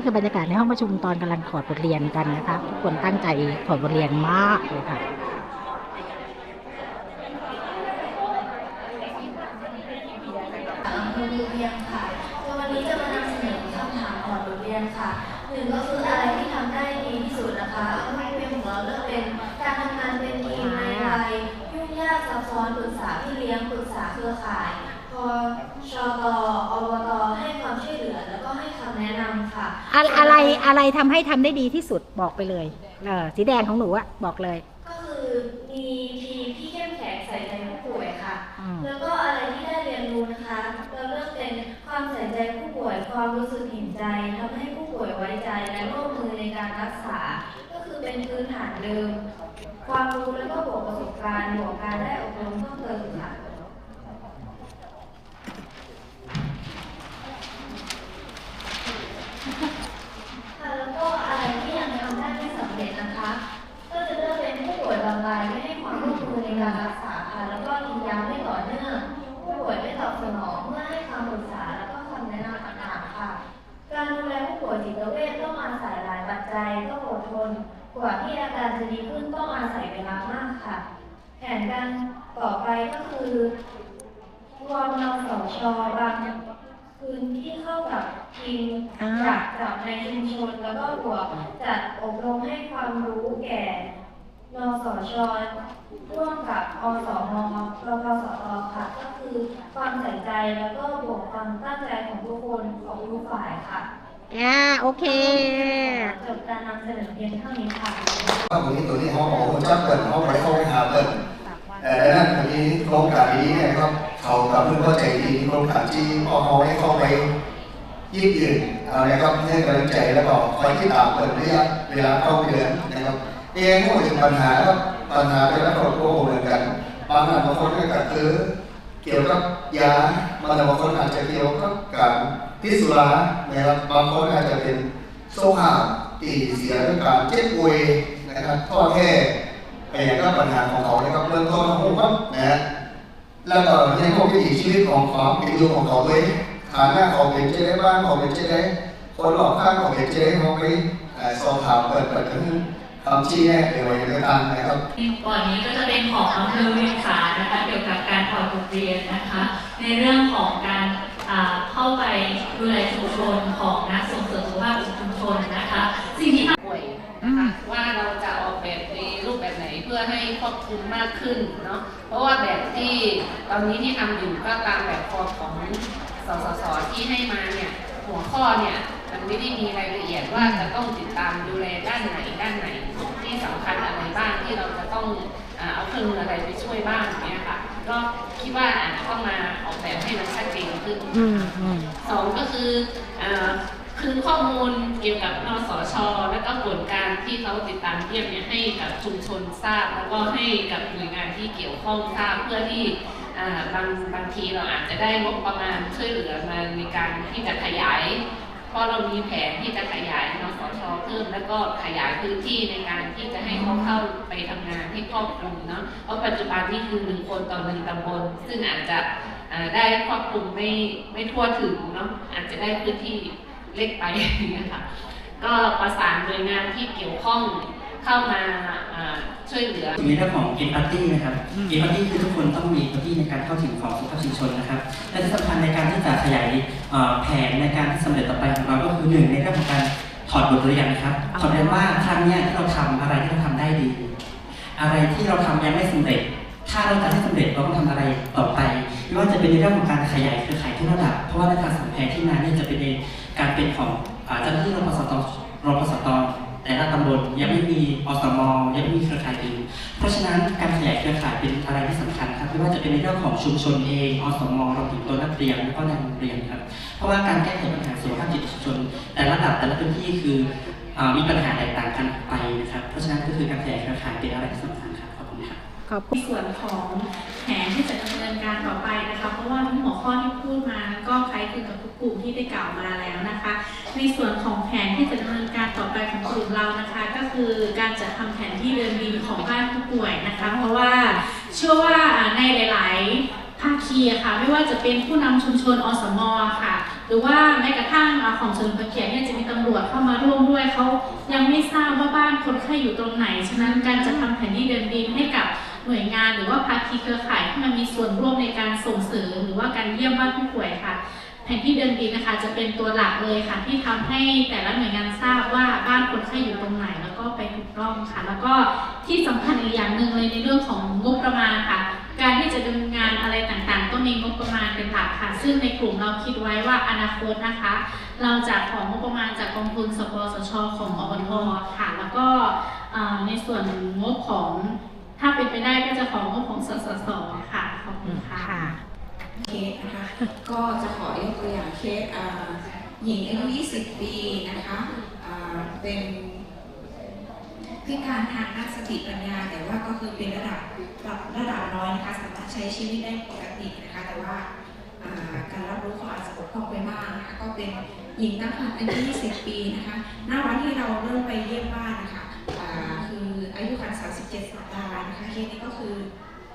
นี่คือบรรยากาศในห้องประชุมตอนกำลังถอดบทเรียนกันนะคะทุกคนตั้งใจถอดบทเรียนมากเลยค่ะ อำเภอเวียงค่ะก็วันนี้จะมานำเสนอคำถามก่อนบทเรียนค่ะหนึ่งก็คืออะไรที่ทำได้ดีที่สุดนะคะอำเภอเวียงของเราเลือกเป็นการทำงานเป็นทีมในวัยยุ่งยากซับซ้อนปรึกษาพี่เลี้ยงปรึกษาเครือข่าย พอชตอบตให้ความช่วยเหลือ แล้วก็ให้คำแนะนำค่ะ อะอะไรอะไรทำให้ทำได้ดีที่สุดบอกไปเลยเออสีแดงของหนูอะบอกเลย ก็คือมีทีมที่เข้มแข็งใส่ใจผู้ป่วยค่ะ อืม แล้วก็อะไรที่ได้เรียนรู้นะคะเราเลือกเป็นความใส่ใจผู้ป่วยความรู้สึกเห็นใจทำให้ผู้ป่วยไว้ใจและร่วมมือในการรักษา ก็คือเป็นพื้นฐานเดิม ความรู้แล้วก็บวกประสบการณ์บวกการได้อบรมเพิ่มเติมค่ะค่ะแล้วก็อะไรที่ยังทำได้ไม่สำเร็จนะคะ ก็จะเลือกเป็นผู้ ป่วยบางรายไม่ให้ความร่วมมือในการรักษาค่ะแล้วก็กินยาไม่ต่อเนื่องผู้ป่วยไม่ตอบสนองเมื่อให้คำปรึกษาแล้วก็คำแนะนำต่างๆค่ะ การดูแลผู้ป่วยจิตเวชต้องอาศัยหลายปัจจัยต้องอดทน กว่าที่อาการจะดีขึ้นต้องอาศัยเวลามากค่ะ แผนการต่อไปก็คือรวมนสชบางพื้นที่เข้ากับทีมอ่าจากจากในชุมชนแล้วก็บวกจัดอบรมให้ความรู้แก่ นสชร่วมกับอสมรพสตค่ะ ก็คือความใส่ใจแล้วก็บวกความตั้งใจของทุกคนของทุกฝ่ายค่ะอ่าโอเค จบการนำเสนอเพียงเท่านี้ค่ะว่าตัวนี้ตัวนี้เขาบอกว่าจับเปิดเขาไปเข้าไปหาเปิดเอ่อดังนั้นตัวนี้โครงการนี้เนะครับเขากับเพื่อนเข้าใจดีโครงการที่พอเขาให้เข้าไปยืดหยืนเอานะครับให้กำลังใจแล้วก็คอยที่ตามเปิดระยะเวลาเข้าเดือนนะครับ เองก็ถึงปัญหาครับปัญหาแต่ละครอบครัวเหมือนกันบางอันบางคนก็คือเกี่ยวกับยาบางบางคนอาจจะเกี่ยวกับการพิสุรานะครับบางคนอาจจะเป็นโซ่ห่าตีเสียเรื่องการเจ็บป่วยนะครับท่อแท้ไปอย่างก็ปัญหาของเขานะครับเรื่องต้นของผมครับนะฮะแล้วก็ในพวกวิถีชีวิตของความเป็นอยู่ของเขาเลยฐานะเขาเป็นเจ๊ได้บ้านเขาเป็นเจ๊ได้คนรอบข้างเขาเป็นเจ๊เขาไม่สอบถามเปิดเปิดถึง คำชี้แนะในวัยเด็กต่างนะครับก่อนนี้ก็จะเป็นของอำเภอเวียงสานะคะเกี่ยวกับการถอดบทเรียนนะคะ ในเรื่องของการอ่าเข้าไปดูแลชุมชนของนักส่งเสริมสุขภาพชุมชนนะคะสิ่งที่ป่วยนะคะว่าเราจะออกแบบในรูปแบบไหนเพื่อให้ครอบคลุมมากขึ้นเนาะเพราะว่าแบบที่ตอนนี้ที่ทำอยู่ก็ตามแบบฟอร์มของสสสที่ให้มาเนี่ยหัวข้อเนี่ย มันไม่ได้มีรายละเอียดว่าจะต้องติดตามดูแลด้านไหนด้านไหนที่สำคัญอะไรบ้างที่เราจะต้องเอาเครื่องมืออะไรไปช่วยบ้างเนี่ยค่ะ ก็คิดว่าอาจจะต้องมาออกแบบให้มันชัดเจนขึ้นสองก็คือคืนข้อมูลเกี่ยวกับนสช และก็ผลการที่เขาติดตามเยี่ยมเนี่ยให้กับชุมชนทราบ แล้วก็ให้กับหน่วยงานที่เกี่ยวข้องทราบเพื่อที่บางบางทีเราอาจจะได้งบประมาณช่วยเหลือมาในการที่จะขยาย เพราะเรามีแผนที่จะขยายนสชเพิ่มแล้วก็ขยายพื้นที่ในการที่จะให้เขาเข้าไปทำงานที่ครอบคลุมเนาะเพราะปัจจุบันนี่คือหนึ่งคนต่อหนึ่งตำบล ซึ่งอาจจะได้ครอบคลุมไม่ไม่ทั่วถึงเนาะอาจจะได้พื้นที่เล็กไปอย่างเงี้ยค่ะก็ประสานหน่วยงานที่เกี่ยวข้อง เข้ามาอ่าช่วยเหลือในเรื่องของ empathy นะครับ empathy คือทุกคนต้องมี empathy ในการเข้าถึงของสุขภาพชุมชนนะครับ และที่สำคัญในการที่จะขยายเอ่อแผนในการที่สำเร็จต่อไปของเราก็คือหนึ่งในเรื่องของการถอดบทเรียนนะครับถอดบทเรียนว่าครั้งเนี้ยที่เราทำอะไรที่เราทำได้ดี อะไรที่เราทำยังไม่สำเร็จ ถ้าเราจะให้สำเร็จเราต้องทำอะไรต่อไปไม่ว่าจะเป็นในเรื่องของการขยายเครือข่ายทุกระดับ เพราะว่าในทางสังแผนที่มาเนี่ยจะเป็นในการเป็นของอ่าเจ้าหน้าที่รพสตรพสต แต่ละตำบลยังไม่มีอสมยังไม่มีเครือข่ายอื่นเพราะฉะนั้นการขยายเครือข่ายเป็นอะไรที่สำคัญครับไม่ว่าจะเป็นในเรื่องของชุมชนเองอสมรวมถึงตัวนักเรียนแล้วก็ในโรงเรียนครับเพราะว่าการแก้ไขปัญหาสุขภาพจิตชุมชน แต่ละระดับแต่ละพื้นที่คืออมีปัญหาแตกต่างกันไปนะครับเพราะฉะนั้นก็คือการขยายเครือข่ายเป็นอะไรที่สำคัญ ขอบคุณครับขอบคุณในส่วนของแผนที่จะดำเนินการต่อไปนะคะ เพราะว่าทั้งหัวข้อที่พูดมาก็คล้ายคลึงกับทุกกลุ่มที่ได้กล่าวมาแล้วนะคะ ในส่วนของแผนที่จะดำเนินการต่อไปของกลุ่มเรานะคะ ก็คือการจัดทำแผนที่เดินดินของบ้านผู้ป่วยนะคะ เพราะว่าเชื่อว่าในหลาย ๆ ภาคีค่ะไม่ว่าจะเป็นผู้นำชุมชนอสมค่ะหรือว่าแม้กระทั่งของเฉลิมพระเกียรติเนี่ยจะมีตำรวจเข้ามาร่วมด้วยเขายังไม่ทราบว่าบ้านคนไข้อยู่ตรงไหน ฉะนั้นการจะทำแผนที่เดินดินให้กับ หน่วยงานหรือว่าภาคีเครือข่ายที่มันมีส่วนร่วมในการส่งเสริมหรือว่าการเยี่ยมบ้านผู้ป่วยค่ะ แผนที่เดินดินนะคะจะเป็นตัวหลักเลยค่ะ ที่ทำให้แต่ละหน่วยงานทราบว่าบ้านคนไข้อยู่ตรงไหนแล้วก็ไปถูกต้องค่ะ แล้วก็ที่สำคัญอีกอย่างหนึ่งเลยในเรื่องของงบประมาณค่ะ การที่จะดำเนินงานอะไรต่างๆต้องมีงบประมาณเป็นหลักค่ะ ซึ่งในกลุ่มเราคิดไว้ว่าอนาคตนะคะ เราจะของงบประมาณจากกองทุนสปสชของอบทค่ะ แล้วก็ในส่วนงบของ ถ้าเป็นไปได้ก็จะของงบของสสสค่ะ ขอบคุณค่ะค่ะ เคสนะคะก็จะขอยกตัวอย่างเคสอ่าหญิงอายุ 20 ปีนะคะอ่าเป็นพิการทางด้านสติปัญญา แต่ว่าก็คือเป็นระดับระดับระดับน้อยนะคะสามารถใช้ชีวิตได้ปกตินะคะแต่ว่าอ่าการรับรู้เขาอาจจะบกพร่องไปบ้างนะคะก็เป็นหญิงตั้งครรภ์อายุ 20 ปีนะคะณวันที่เราเริ่มไปเยี่ยมบ้านนะคะอ่า คืออายุครรภ์37 สัปดาห์นะคะเคสนี้ก็คือ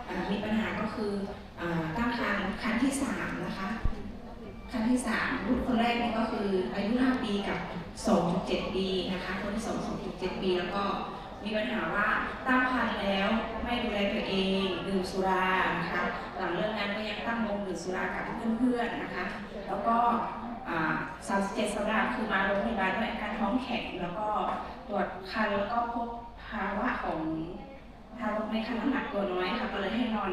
อมีปัญหาก็คืออตั้งครรภ์ครั้งที่สามนะคะครั้งที่สามลูกคนแรกนี่ก็คืออายุ 5 ปีกับ 2.7 ปีนะคะคนที่สอง2.7 ปีแล้วก็มีปัญหาว่าตั้งครรภ์แล้วไม่ดูแลตัวเองดื่มสุรานะคะหลังเลิกงานก็ยังตั้งวงดื่มสุรากับเพื่อนๆนะคะ แล้วก็37 สัปดาห์คือมาโรงพยาบาลด้วยอาการท้องแข็งแล้วก็ตรวจคันแล้วก็พบ ภาวะของทารกในครรภ์น้ำหนักตัวน้อยค่ะก็เลยให้นอน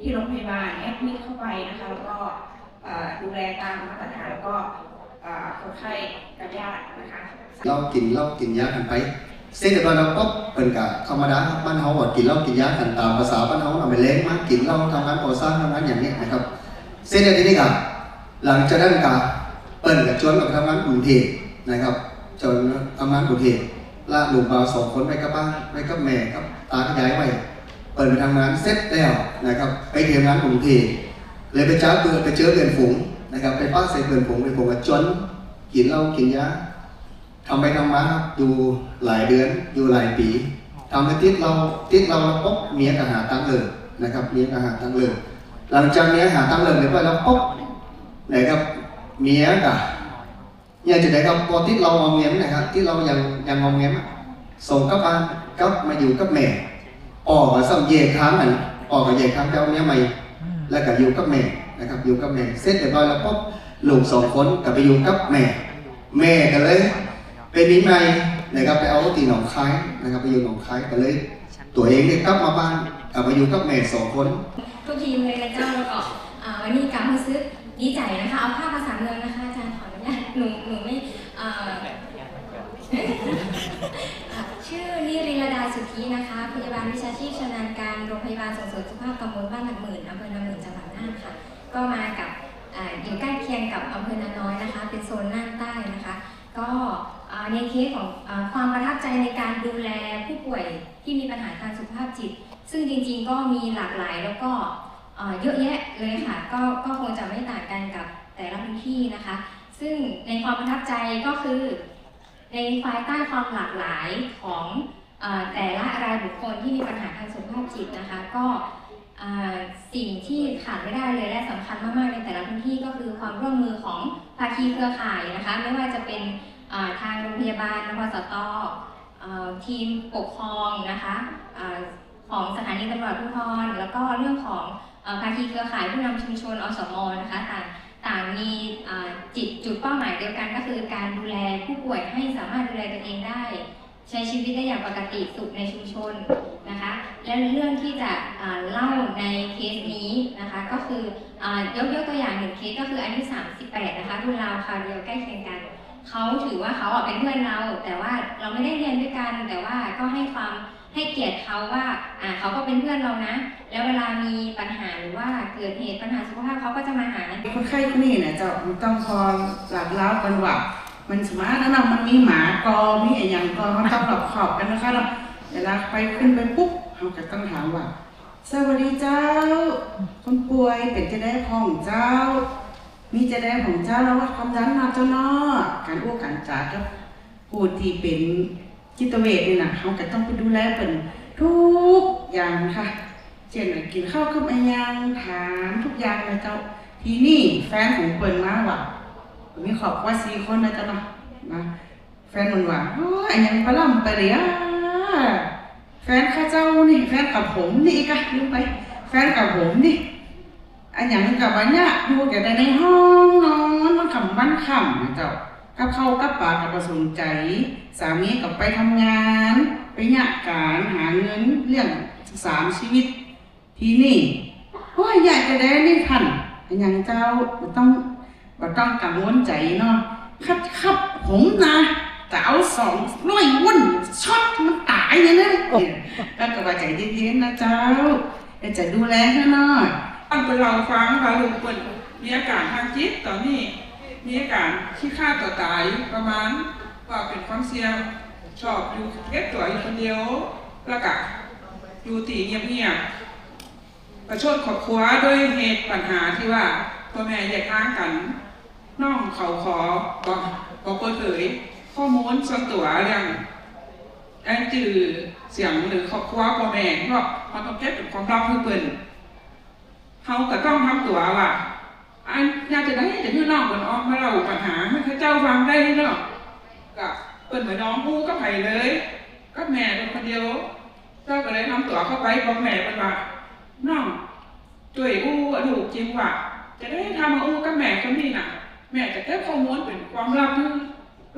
ที่โรงพยาบาลแอดมิดเข้าไปนะคะแล้วก็ดูแลตามมาตรฐานแล้วก็ค่อคนไข้กับญาตินะคะเรากินเหล้ากินยากันไปเสร็จเรียบร้อยแล้วปุ๊บเป็นกะธรรมดาบ้านเฮาว่ากินเหล้ากินยากันตามภาษาบ้านเฮาเอาไปเล้งมากินเหล้าทำงานก่อสร้างทำงานอย่างนี้นะครับ เสร็จแล้วทีนี้กะหลังจากนั้นกะเปิ้นกับชวนกับทำงานกรุงเทพนะครับจนทำงานกรุงเทพ ล่ากลูกมาสองคนไปกับบ้านไปกับแม่กับตากับยายไว้เปิดไปทำงานเสร็จแล้วนะครับ ไปเทียงานกรุงเทพเลยไปเจอเพื่อไปเจอเพื่อนฝูงนะครับ ไปป้าใส่เพื่อนฝูงไปผมกับจนกินเหล้ากินยาทำไปทำมาครับอยู่หลายเดือนอยู่หลายปีทำให้ติดเราติดเราแล้วปุ๊บเมียก็หาตังเลยนะครับเมียก็หาตังเลยหลังจากเมียหาตังเลยเรียบร้อยแล้วปุ๊บไหนครับเมียก็ อยากจะได้ครับพอติดเรางอมแงมนะครับ ที่เรายังยังงอมแงมส่งกับบ้านกับมาอยู่กับแม่ออกมาสั่งเย่ค้างกันออกมาเย่ค้างเจ้าเมียใหม่แล้วก็อยู่กับแม่นะครับ อยู่กับแม่เสร็จเรียบร้อยแล้วปุ๊บลูกสองคนก็ไปอยู่กับแม่ แม่ก็เลยเป็นวินัยนะครับไปเอาตีหนองคายนะครับไปอยู่หนองคายก็เลย ตัวเองเนี่ยกลับมาบ้านกลับมาอยู่กับแม่สองคนทุกทีมเลยนะเจ้าแล้วก็วันนี้การรู้สึกดีใจนะคะเอาภาพภาษาเมืองนะคะ หนูหนูไม่อ่าชื่อนิริลดาสุทธินะคะ พยาบาลวิชาชีพชำนาญการโรงพยาบาลส่งเสริมสุขภาพตำบลบ้านหลักหมื่นอำเภอนาหมื่นจังหวัดน่านค่ะ ก็มากับอ่าอยู่ใกล้เคียงกับอำเภอนาน้อยนะคะ เป็นโซนน่านใต้นะคะ ก็ในเคสของความประทับใจในการดูแลผู้ป่วยที่มีปัญหาทางสุขภาพจิต ซึ่งจริงๆก็มีหลากหลายแล้วก็เยอะแยะเลยค่ะ ก็ก็คงจะไม่ต่างกันกับแต่ละพื้นที่นะคะ ซึ่งในความประทับใจก็คือในภายใต้ความหลากหลายของอแต่ละรายบุคคลที่มีปัญหาทางสุขภาพจิตนะคะ ก็สิ่งที่ขาดไม่ได้เลยและสำคัญมากๆในแต่ละพื้นที่ก็คือความร่วมมือของภาคีเครือข่ายนะคะ ไม่ว่าจะเป็นทางโรงพยาบาลนพสตอทีมปกครองนะคะอของสถานีตำรวจภูธรแล้วก็เรื่องของภาคีเครือข่ายผู้นำชุมชนอสมนะคะต่าง ต่างมีจิตจุดเป้าหมายเดียวกันก็คือการดูแลผู้ป่วยให้สามารถดูแลตัวเองได้ ใช้ชีวิตได้อย่างปกติสุขในชุมชนนะคะ และเรื่องที่จะเล่าในเคสนี้นะคะก็คืออยกยกตัวอย่างหนึ่งเคสก็คืออายุ38 นะคะรุ่นราวคราวเดียวใกล้เคียงกันเขาถือว่าเขาเป็นเพื่อนเรา แต่ว่าเราไม่ได้เรียนด้วยกัน แต่ว่าก็ให้ความ ให้เกียรติเขาว่าอ่าเขาก็เป็นเพื่อนเรานะ แล้วเวลามีปัญหาหรือว่าเกิดเหตุปัญหาสุขภาพเขาก็จะมาหา คนไข้คนนี้นี่ยเจ้ามันต้องพอหลับเล้ากันว่า มันสมาร์ทนะเนาะมันมีหมากอมีอะไรอย่างกอมันต้องหลับขอบกันนะคะเนาเวลาไปขึ้นไปปุ๊บเขาก็ต้องถามว่า สวัสดีเจ้า คนป่วยเป็นจะได้ของเจ้า มีจะได้ของเจ้าแล้ววัดความดันมาเจ้าเนาะการอ้วกการจากับผู้ที่เป็น จิตเวชนี่นะเขาก็ต้องไปดูแลเป็นทุกอย่างค่ะ เช่นกินข้าวกับอะไรยังถามทุกอย่างเลยเจ้า ทีนี่แฟนของเปิ่นมาว่ามีครอบครัวสี่คนนะเจ้าเนาะนะแฟนมันว่าโอ้ยอันยังปลาล่ำไปเลยอะแฟนข้าเจ้านี่แฟนกับผมนี่อีกอะลืมไป แฟนกับผมนี่อันยังกับวันเนี้ยอยู่แต่ในห้องนอนมันขำบ้านขำนะเจ้า กับเข้ากับปากับประสนใจ สามีกับไปทำงาน ไปหยาการหาเงินเลี้ยงสามชีวิต ทีนี่โอ้ยอยากจะได้นี่พันอันยังเจ้าต้องบ่ต้องกังวลใจเนาะคัดคับผมนะจะเอาสองร้อยวุ่นช็อตมันตายเลยนะเนี่ยแล้วก็ว่าใจเย็นๆนะเจ้าจะดูแลให้หน่อยตั้งเป็นเราฟังว่าลุงเปิ่นมีอาการทางจิตตอนนี้ มีอาการที่ฆ่าตัวตายประมาณว่าเป็นความเสี่ยงชอบอยู่เก็บตัวอยู่คนเดียวแล้วก็อยู่ตีเงียบๆประชดครอบครัวด้วยเหตุปัญหาที่ว่าพ่อแม่แยกทางกันน้องเขาขอบอกบอกเปิดเผยข้อมูลส่วนตัวเรื่องแอนจือเสียงหรือครอบครัวพ่อแม่เพราะมันต้องเก็บเป็นความลับเพื่อเปิ่นเขาก็ต้องทำตัวว่า อันอยาจะได้แต่พี่น้องคนออกมาเล่าปัญหาให้ข้าเจ้าฟังได้เนาะก็เปิดเหมือนน้องกู้ก็ไผ่เลย ก็แม่เป็นคนเดียว เจ้าก็เลยทำตัวเข้าไปบอกแม่เป็นว่าน้องช่วยอู้อดูกจริงว่าจะได้ทำมาอู้กับแม่คนนี้น่ะ แม่จะเก็บข้อมูลเป็นความลับ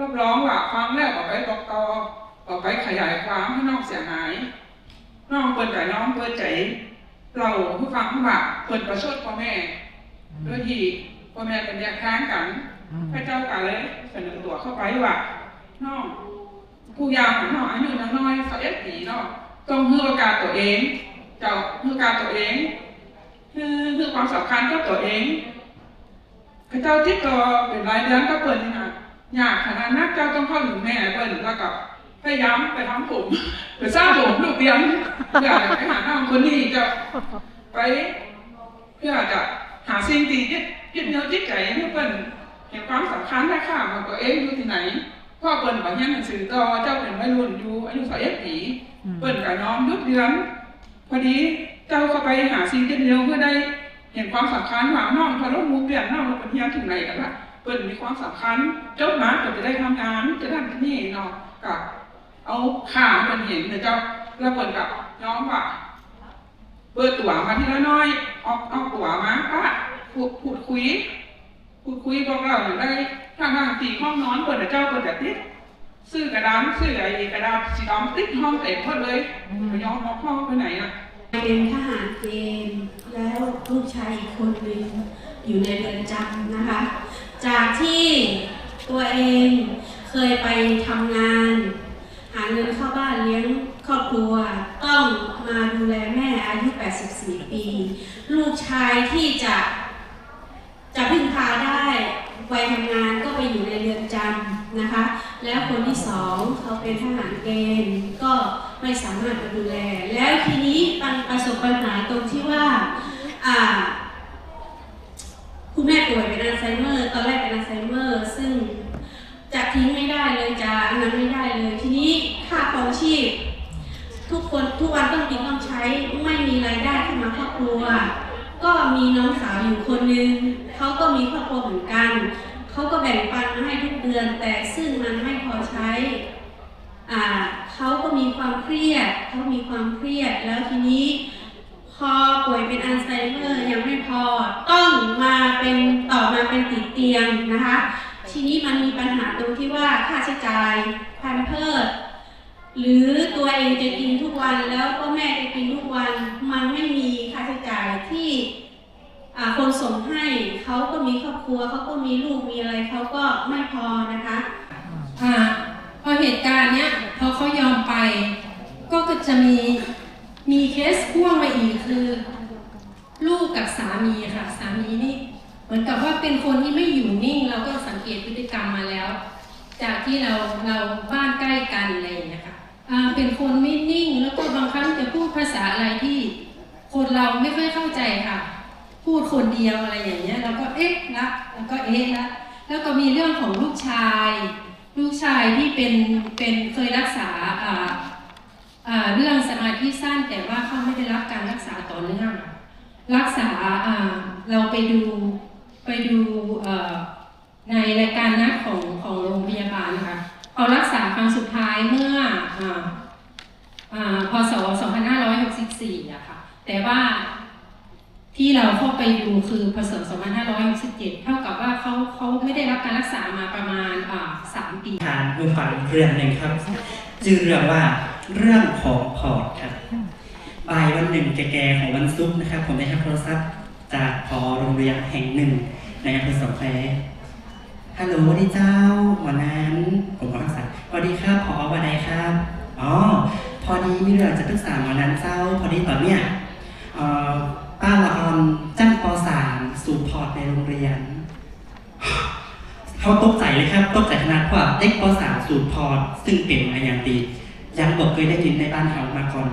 รับรองว่าฟังแล้วบอกไปบอกต่อบอกไปขยายความให้น้องเสียหาย น้องเปิดใจน้องเปิดใจ เราผู้ฟังว่าเปิดประชดพ่อแม่ โดยที่พ่อแม่เป็นแยกทางกันพระเจ้าก็เลยเสนอตัวเข้าไปว่าน้องผู้ยาวของน้องอายุน้อยๆสักเอ็ดปีเนาะต้องให้โอกาสตัวเอง เจ้าให้โอกาสตัวเองคือคือความสำคัญกับตัวเองพระเจ้าติดต่อเป็นรายเดือนก็เปิดนี่นะอยากขนาดนักเจ้าต้องเข้าถึงแม่เปิดแล้วกับพยายามไปทำผมไปสร้างผมลูกเดียวอยากไปหาน้องคนนี้จะไปเพื่อจะหา สิ่งที่ยึดยึดเหนี่ยวจิตใจให้เปิ้นเห็นความสำคัญและค่าของตัวเองอยู่ที่ไหนพ่อเปิ้นบอกยังหนังสือต่อเจ้าเป็นวัยรุ่นอยู่อายุสายปีเปิ้นกับน้องยุดเดือนพอดีเจ้าเข้าไปหาสิ่งยึดเหนี่ยวเพื่อได้เห็นความสำคัญว่าน้องพอลงมูเปลี่ยนน้องเราเป็นเฮียนถึงไหนกันละเปิ้นมีความสำคัญเจ้ามาเปิ้นจะได้ทำงานจะได้ที่นี่เนาะกับเอาข่าเป็นเห็นเดี๋ยวเจ้าแล้วเปิ้นกับน้องว่า เปิดตั๋วมาทีละน้อยออกออกตั๋วมาป้าพูดพูดคุยพูดคุยบอกเราอย่างได้ทางทางตีห้องนอนเปิดแต่เจ้าเปิดแต่ติดซื้อกระดานซื้อไอ้กระดาษสีดำติดห้องเต็มหมดเลยไปย้อมห้องไปไหนอะเป็นทหารเกณฑ์แล้วลูกชายอีกคนหนึ่งอยู่ในเรือนจำนะคะ จากที่ตัวเองเคยไปทำงาน หาเงินเข้าบ้านเลี้ยงครอบครัว ต้องมาดูแลแม่อายุ 84 ปี ลูกชายที่จะจะพึ่งพาได้วัยทำงานก็ไปอยู่ในเรือนจำนะคะ แล้วคนที่สองเขาเป็นทหารเกณฑ์ก็ไม่สามารถมาดูแล แล้วทีนี้ปัญประสบปัญหาตรงที่ว่าอ่าคุณแม่ป่วยเป็นอัลไซเมอร์ ตอนแรกเป็นอัลไซเมอร์ ซึ่งจะทิ้งไม่ได้เลยจะอันนั้นไม่ได้เลย ทีนี้ค่าครองชีพ ทุกคนทุกวันต้องกินต้องใช้ไม่มีรายได้เข้ามาครอบครัว ก็มีน้องสาวอยู่คนนึงเขาก็มีครอบครัวเหมือนกันเขาก็แบ่งปันมาให้ทุกเดือน แต่ซึ่งมันไม่พอใช้อ่าเขาก็มีความเครียดเขามีความเครียดแล้วทีนี้พอป่วยเป็นอัลไซเมอร์ยังไม่พอต้องมาเป็นต่อมาเป็นติดเตียงนะคะ ทีนี้มันมีปัญหาตรงที่ว่าค่าใช้จ่ายพันเพิดหรือตัวเองจะกินทุกวันแล้วก็แม่จะกินทุกวันมันไม่มี จ่ายที่คนส่งให้เขาก็มีครอบครัวเขาก็มีลูกมีอะไรเขาก็ไม่พอนะคะอ่าพอเหตุการณ์เนี้ยพอเขายอมไป ก็จะมีมีเคสพ่วงมาอีกคือ ลูกกับสามีค่ะ สามีนี่เหมือนกับว่าเป็นคนที่ไม่อยู่นิ่งเราก็สังเกตพฤติกรรมมาแล้ว จากที่เราเราบ้านใกล้กันอะไรอย่างเงี้ยค่ะเป็นคนไม่นิ่งแล้วก็บางครั้งจะพูดภาษา เราไม่ค่อยเข้าใจค่ะ พูดคนเดียวอะไรอย่างเงี้ยเราก็เอ๊ะละแล้วก็เอ๊ะละแล้วก็มีเรื่องของลูกชาย ลูกชายที่เป็นเป็นเคยรักษาอ่าอ่าเรื่องสมาธิสั้นแต่ว่าเขาไม่ได้รับการรักษาต่อเนื่องรักษาอ่าเราไปดูไปดูเอ่อในรายการนัดของของโรงพยาบาลนะคะเขารักษาครั้งสุดท้ายเมื่ออ่าอ่าพศ 2564อะค่ะ แต่ว่าที่เราเข้าไปดูคือพศ2567 เท่ากับว่าเขาเขาไม่ได้รับการรักษามาประมาณอ่าสามปีทานเพื่อฟังเรื่องหนึ่งครับชื่อเรื่องว่าเรื่องของพอร์ตครับบ่ายวันหนึ่งแก่ๆของวันศุกร์นะครับ ผมได้รับโทรศัพท์จากพอโรงเรียนแห่งหนึ่งในอำเภอสองแควฮัลโหลสวัสดีเจ้าวันนั้นผมก็รักษาสวัสดีครับพอวันใดครับ อ๋อ พอดีมีเรื่องจะปรึกษาวันนั้นเจ้า พอดีตอนเนี้ย ป้าละออนจ้างปสามสู่พอร์ตในโรงเรียน เขาตกใจเลยครับตกใจขนาดว่าเด็กป .3 สูตรพอร์ตซึ่งเป็นมาอย่างดียังบอกเคยได้ยินในบ้านเขามาก่อน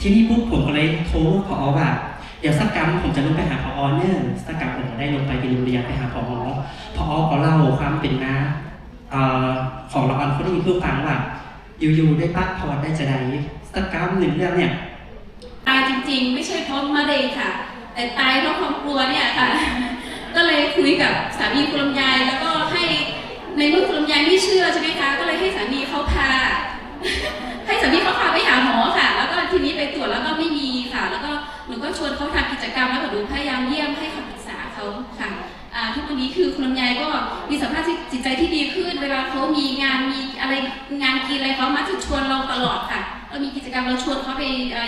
ทีนี้ปุ๊บผมก็เลยโทรพอว่าเดี๋ยวสักกรรมผมจะลงไปหาพอเนื่องสักกรรมผมก็ได้ลงไปที่โรงเรียนไปหาพอพอก็เล่าความเป็นมาเอ่อของละออนคนนี้เพื่อฟังว่าอยู่ๆได้ปัดพอได้จะได้สักกรรมหนึ่งเรื่องเนี่ย ตายจริงๆ ไม่ใช่เพราะมะเร็งค่ะ แต่ตายเพราะความกลัวเนี่ยค่ะ ก็เลยคุยกับสามีคุณลำไยแล้วก็ให้ในเมื่อคุณลำไยไม่เชื่อใช่ไหมคะก็เลยให้สามีเขาพาให้สามีเขาพาไปหาหมอค่ะ แล้วก็ทีนี้ไปตรวจแล้วก็ไม่มีค่ะ แล้วก็หนูก็ชวนเขาทำกิจกรรมแล้วก็หนูพยายามเยี่ยมให้คำปรึกษาเขาค่ะอ่าทุกวันนี้คือคุณลำไยก็มีสภาพจิตใจที่ดีขึ้น เวลาเขามีงานมีอะไรงานกินอะไรเขามักจะชวนเราตลอดค่ะ เรามีกิจกรรมเราชวนเขาไป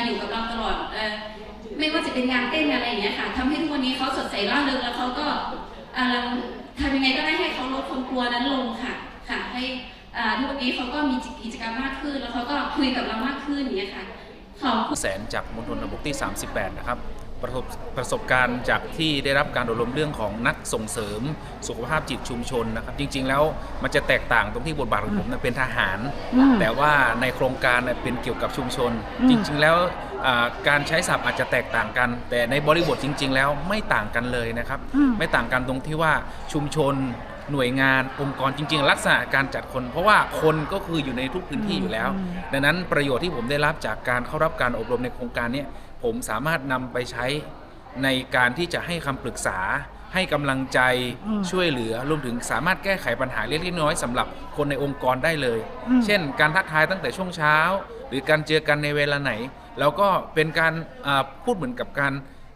อยู่กับเราตลอดไม่ว่าจะเป็นงานเต้นอะไรอย่างเงี้ยค่ะทำให้ทุกวันนี้เขาสดใสร่าเริงแล้วเขาก็ทำยังไงก็ได้ให้เขาลดความกลัวนั้นลงค่ะค่ะให้ทุกวันนี้เขาก็มีกิจกรรมมากขึ้น แล้วเขาก็คุยกับเรามากขึ้นอย่างเงี้ยค่ะขอบคุณแสนจากมณฑลบกที่ 38 นะครับ ประสบประสบการณ์จากที่ได้รับการอบรมเรื่องของนักส่งเสริมสุขภาพจิตชุมชนนะครับ จริง ๆ แล้วมันจะแตกต่างตรงที่บทบาทของผมนะเป็นทหาร อืม แต่ว่าในโครงการเนี่ยเป็นเกี่ยวกับชุมชน อืม จริง ๆ แล้วอ่าการใช้ศัพท์อาจจะแตกต่างกัน แต่ในบริบทจริง ๆ แล้วไม่ต่างกันเลยนะครับ อืม ไม่ต่างกันตรงที่ว่าชุมชนหน่วยงานองค์กรจริง ๆ ลักษณะการจัดคน เพราะว่าคนก็คืออยู่ในทุกพื้นที่อยู่แล้วดังนั้นประโยชน์ที่ผมได้รับจากการเข้ารับการอบรมในโครงการเนี้ ผมสามารถนำไปใช้ในการที่จะให้คำปรึกษา ให้กำลังใจอืมช่วยเหลือรวมถึงสามารถแก้ไขปัญหาเล็กๆน้อยๆสำหรับคนในองค์กรได้เลยอืมเช่น การทักทายตั้งแต่ช่วงเช้า หรือการเจอกันในเวลาไหน แล้วก็เป็นการอ่าพูดเหมือนกับการ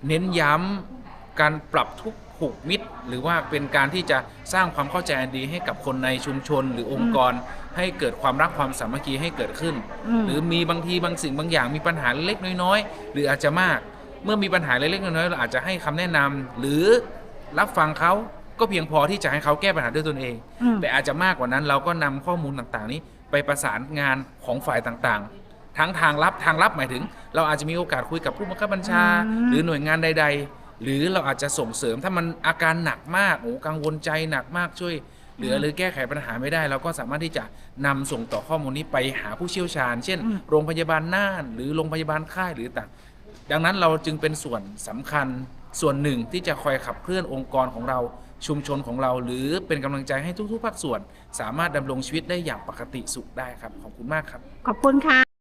เน้นย้ำการปรับทุกผูกมิตร หรือว่าเป็นการที่จะสร้างความเข้าใจอันดีให้กับคนในชุมชนหรือองค์กร ให้เกิดความรักความสามัคคีให้เกิดขึ้นอืมหรือมีบางทีบางสิ่งบางอย่างมีปัญหาเล็กๆน้อยๆ หรืออาจจะมาก เมื่อมีปัญหาเล็กๆน้อยๆเราอาจจะให้คำแนะนำหรือรับฟังเขาก็เพียงพอที่จะให้เขาแก้ปัญหาด้วยตนเองอืมแต่อาจจะมากกว่านั้นเราก็นำข้อมูลต่างๆ นี้ไปประสานงานของฝ่ายต่างๆ ทั้งทางลับทางลับหมายถึง เราอาจจะมีโอกาสคุยกับผู้บังคับบัญชาอืมหรือหน่วยงานใด ๆ หรือเราอาจจะส่งเสริมถ้ามันอาการหนักมากโอ้กังวลใจหนักมากช่วย เหลือหรือแก้ไขปัญหาไม่ได้ เราก็สามารถที่จะนำส่งต่อข้อมูลนี้ไปหาผู้เชี่ยวชาญ เช่นอืมโรงพยาบาลน่าน หรือโรงพยาบาลค่ายหรือต่าง ดังนั้นเราจึงเป็นส่วนสำคัญส่วนหนึ่งที่จะคอยขับเคลื่อนองค์กรของเราชุมชนของเรา หรือเป็นกำลังใจให้ทุกๆภาคส่วน สามารถดำรงชีวิตได้อย่างปกติสุขได้ครับ ขอบคุณมากครับ ขอบคุณค่ะ